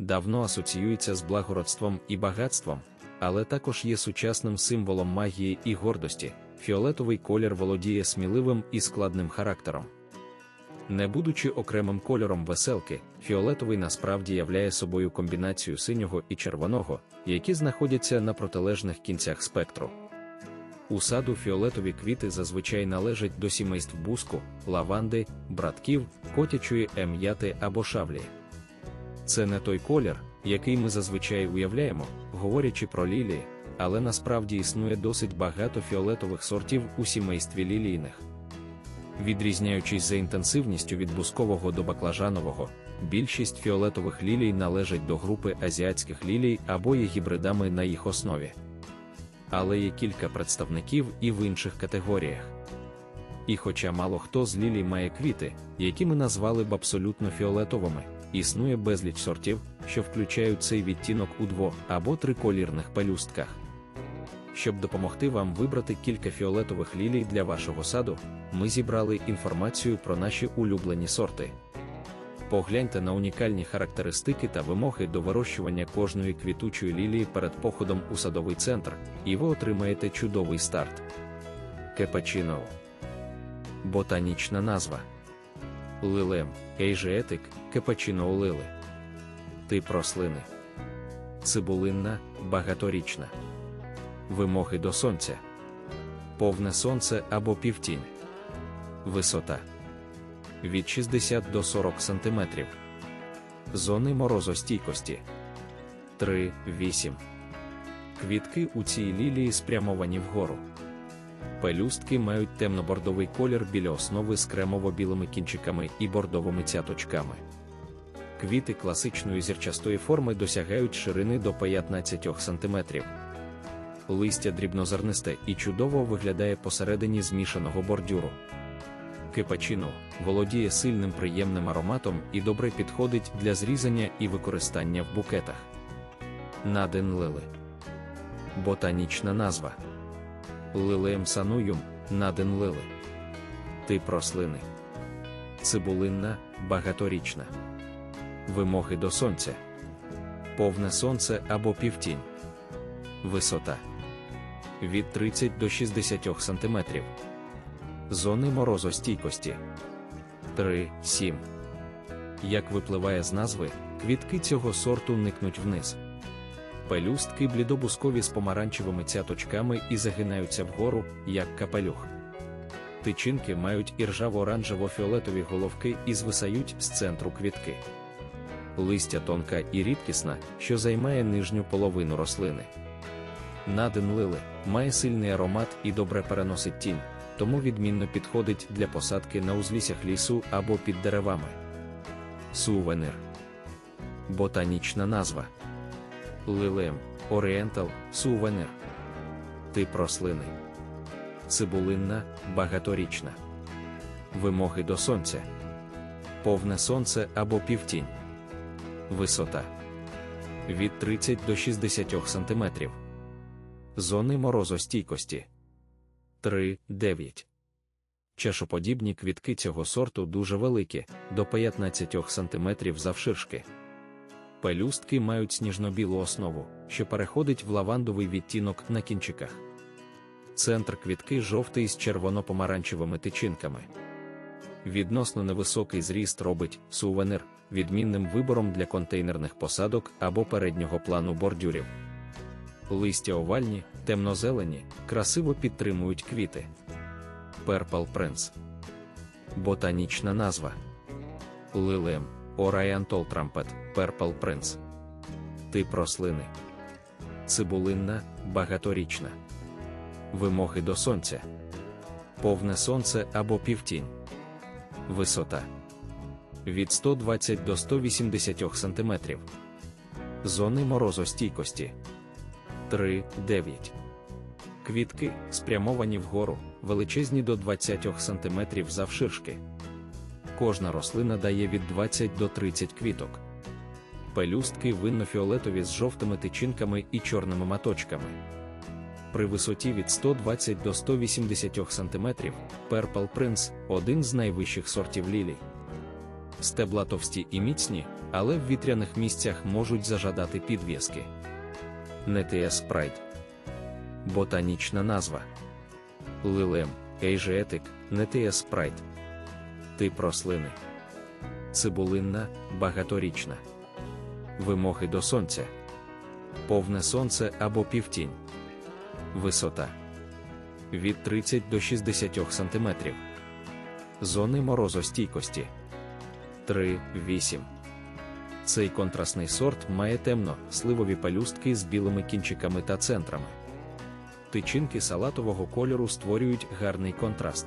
давно асоціюється з благородством і багатством, але також є сучасним символом магії і гордості. Фіолетовий колір володіє сміливим і складним характером. Не будучи окремим кольором веселки, фіолетовий насправді являє собою комбінацію синього і червоного, які знаходяться на протилежних кінцях спектру. У саду фіолетові квіти зазвичай належать до сімейств буску, лаванди, братків, котячої ем'яти або шавлі. Це не той колір, який ми зазвичай уявляємо, говорячи про лілії, але насправді існує досить багато фіолетових сортів у сімействі лілійних. Відрізняючись за інтенсивністю від бускового до баклажанового, більшість фіолетових лілій належать до групи азіатських лілій або є гібридами на їх основі. Але є кілька представників і в інших категоріях. І хоча мало хто з лілій має квіти, які ми назвали б абсолютно фіолетовими, існує безліч сортів, що включають цей відтінок у дво- або триколірних пелюстках. Щоб допомогти вам вибрати кілька фіолетових лілій для вашого саду, ми зібрали інформацію про наші улюблені сорти. Погляньте на унікальні характеристики та вимоги до вирощування кожної квітучої лілії перед походом у садовий центр, і ви отримаєте чудовий старт. Кепачино. Ботанічна назва. Лилем, ейжеетик, кепачино лили. Тип рослини. Цибулинна, багаторічна. Вимоги до сонця. Повне сонце або півтінь. Висота від 60 до 40 см. Зони морозостійкості 3-8. Квітки у цій лілії спрямовані вгору. Пелюстки мають темно-бордовий колір біля основи з кремово-білими кінчиками і бордовими цяточками. Квіти класичної зірчастої форми досягають ширини до 15 см. Листя дрібнозернисте і чудово виглядає посередині змішаного бордюру. Кепачино володіє сильним приємним ароматом і добре підходить для зрізання і використання в букетах. Наден лили. Ботанічна назва. Лилеєм сануюм, наден лили. Тип рослини. Цибулинна, багаторічна. Вимоги до сонця. Повне сонце або півтінь. Висота від 30 до 60 см. Зони морозостійкості 3-7. Як випливає з назви, квітки цього сорту никнуть вниз. Пелюстки блідобускові з помаранчевими цяточками і загинаються вгору, як капелюх. Тичинки мають іржаво-оранжево-фіолетові головки і звисають з центру квітки. Листя тонка і рідкісна, що займає нижню половину рослини. Наден лили має сильний аромат і добре переносить тінь, тому відмінно підходить для посадки на узліссях лісу або під деревами. Сувенир. Ботанічна назва. Лилем, Орієнтал, сувенир. Тип рослини. Цибулинна, багаторічна. Вимоги до сонця. Повне сонце або півтінь. Висота від 30 до 60 см. Зони морозостійкості 3-9. Чашоподібні квітки цього сорту дуже великі, до 15 см завширшки. Пелюстки мають сніжно-білу основу, що переходить в лавандовий відтінок на кінчиках. Центр квітки жовтий з червоно-помаранчевими тичинками. Відносно невисокий зріст робить сувенир відмінним вибором для контейнерних посадок або переднього плану бордюрів. Листя овальні, темнозелені, красиво підтримують квіти. Purple Prince. Ботанічна назва. Лилем, Oriental Trumpet, Purple Prince. Тип рослини. Цибулинна, багаторічна. Вимоги до сонця. Повне сонце або півтінь. Висота від 120 до 180 см. Зони морозостійкості 3-9. Квітки спрямовані вгору, величезні до 20 см завширшки. Кожна рослина дає від 20 до 30 квіток. Пелюстки винно-фіолетові з жовтими тичинками і чорними маточками. При висоті від 120 до 180 см Purple Prince – один з найвищих сортів лілій. стебла товсті і міцні, але в вітряних місцях можуть зажадати підв'язки. Нетеас прайд. Ботанічна назва. Лилем, ейжеетик, нетеас прайд. Тип рослини. Цибулинна, багаторічна. Вимоги до сонця. Повне сонце або півтінь. Висота від 30 до 60 см. Зони морозостійкості 3-8. Цей контрастний сорт має темно сливові палюстки з білими кінчиками та центрами. Тичинки салатового кольору створюють гарний контраст.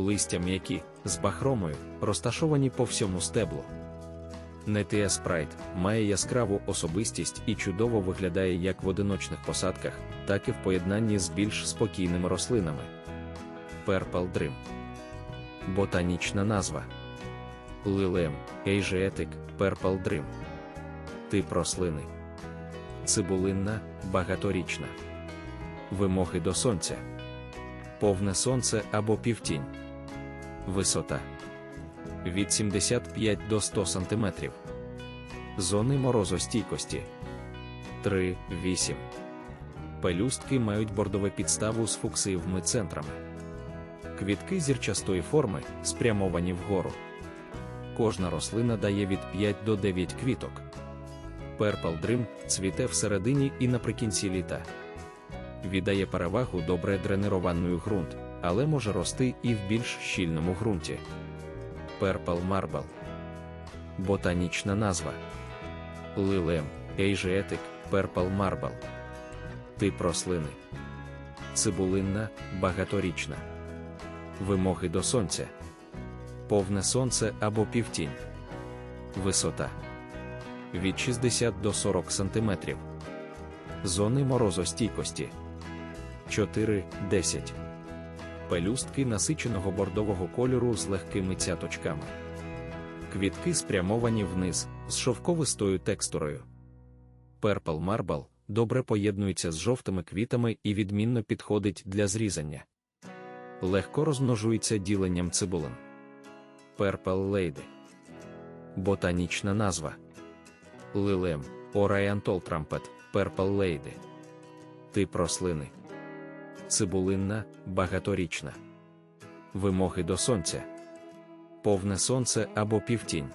Листя м'які з бахромою, розташовані по всьому стеблу. Нетія спрайт має яскраву особистість і чудово виглядає як в одиночних посадках, так і в поєднанні з більш спокійними рослинами. Purple Dream Ботанічна назва Лилем, Asiatic, Purple Dream Тип рослини Цибулинна, багаторічна. Вимоги до сонця. Повне сонце або півтінь. Висота від 75 до 100 см. Зони морозостійкості 3-8. Пелюстки мають бордове підставу з фуксиївими центрами. Квітки зірчастої форми спрямовані вгору. Кожна рослина дає від 5 до 9 квіток. Purple Dream цвіте всередині і наприкінці літа. Віддає перевагу добре дренированою ґрунт, але може рости і в більш щільному ґрунті. Purple Marble. Ботанічна назва Лилем, Asiatic, Purple Marble. Тип рослини. Цибулинна, багаторічна. Вимоги до сонця. Повне сонце або півтінь. Висота від 60 до 40 см. Зони морозостійкості 4-10. Пелюстки насиченого бордового кольору з легкими цяточками. Квітки спрямовані вниз з шовковистою текстурою. Purple Marble добре поєднується з жовтими квітами і відмінно підходить для зрізання. Легко розмножується діленням цибулин. Purple Lady Ботанічна назва Лилем, Oriental Trumpet, Purple Lady Тип рослини Цибулинна, багаторічна. Вимоги до сонця. Повне сонце або півтінь.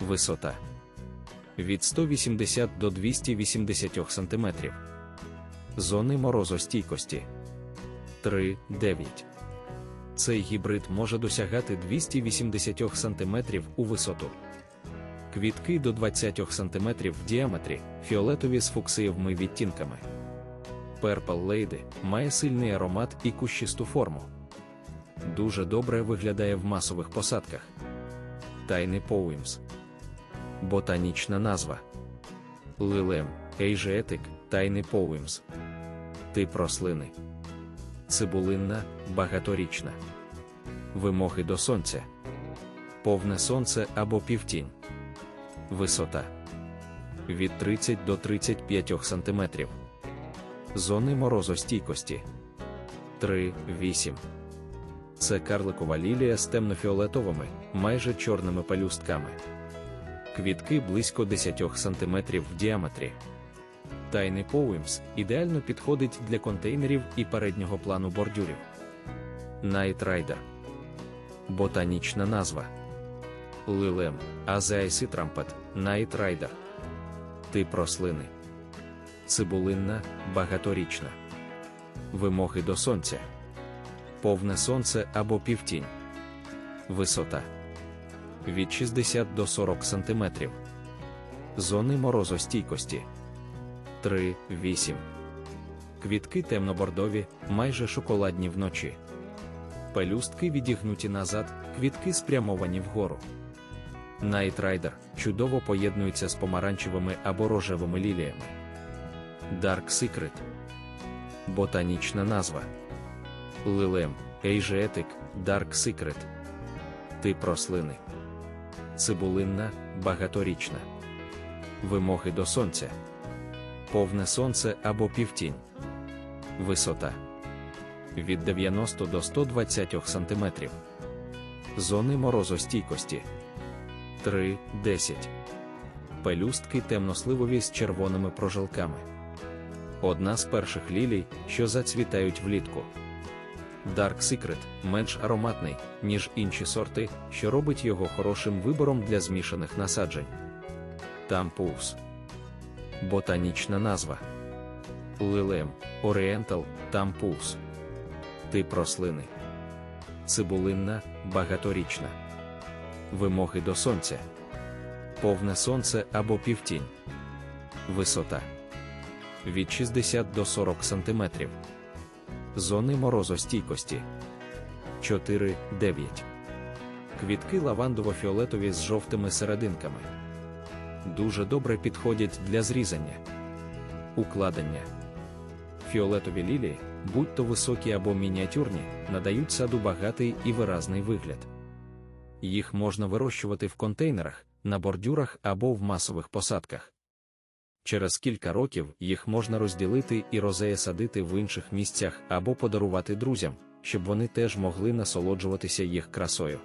Висота від 180 до 280 см. Зони морозостійкості 3-9. Цей гібрид може досягати 280 см у висоту. Квітки до 20 см в діаметрі, фіолетові з фуксиєвими відтінками. Purple Lady має сильний аромат і кущисту форму. Дуже добре виглядає в масових посадках. Тайний Poems Ботанічна назва Лилем, Asiatic, Тайний Poems Тип рослини Цибулинна, багаторічна. Вимоги до сонця. Повне сонце або півтінь. Висота від 30 до 35 см. Зони морозостійкості 3-8. Це карликова лілія з темнофіолетовими, майже чорними пелюстками. Квітки близько 10 см в діаметрі. Тайний Poems ідеально підходить для контейнерів і переднього плану бордюрів. Rider Ботанічна назва Лилем, Азеайси Трампет, Rider Тип рослини Цибулинна, багаторічна. Вимоги до сонця. Повне сонце або півтінь. Висота від 60 до 40 см. Зони морозостійкості 3-8. Квітки темнобордові, майже шоколадні вночі. Пелюстки відігнуті назад, квітки спрямовані вгору. Найтрайдер чудово поєднується з помаранчевими або рожевими ліліями. Dark Secret Ботанічна назва Лилем, Asiatic, Dark Secret Тип рослини Цибулинна, багаторічна. Вимоги до сонця. Повне сонце або півтінь. Висота від 90 до 120 см. Зони морозостійкості 3-10. Пелюстки темно-сливові з червоними прожилками. Одна з перших лілій, що зацвітають влітку. Dark Secret менш ароматний, ніж інші сорти, що робить його хорошим вибором для змішаних насаджень. Тампус. Ботанічна назва. Лилем Oriental Тампус. Тип рослини. Цибулинна, багаторічна. Вимоги до сонця. Повне сонце або півтінь. Висота від 60 до 40 см. Зони морозостійкості 4-9. Квітки лавандово-фіолетові з жовтими серединками. Дуже добре підходять для зрізання. Укладення. Фіолетові лілії, будь то високі або мініатюрні, надають саду багатий і виразний вигляд. Їх можна вирощувати в контейнерах, на бордюрах або в масових посадках. Через кілька років їх можна розділити і розея садити в інших місцях або подарувати друзям, щоб вони теж могли насолоджуватися їх красою.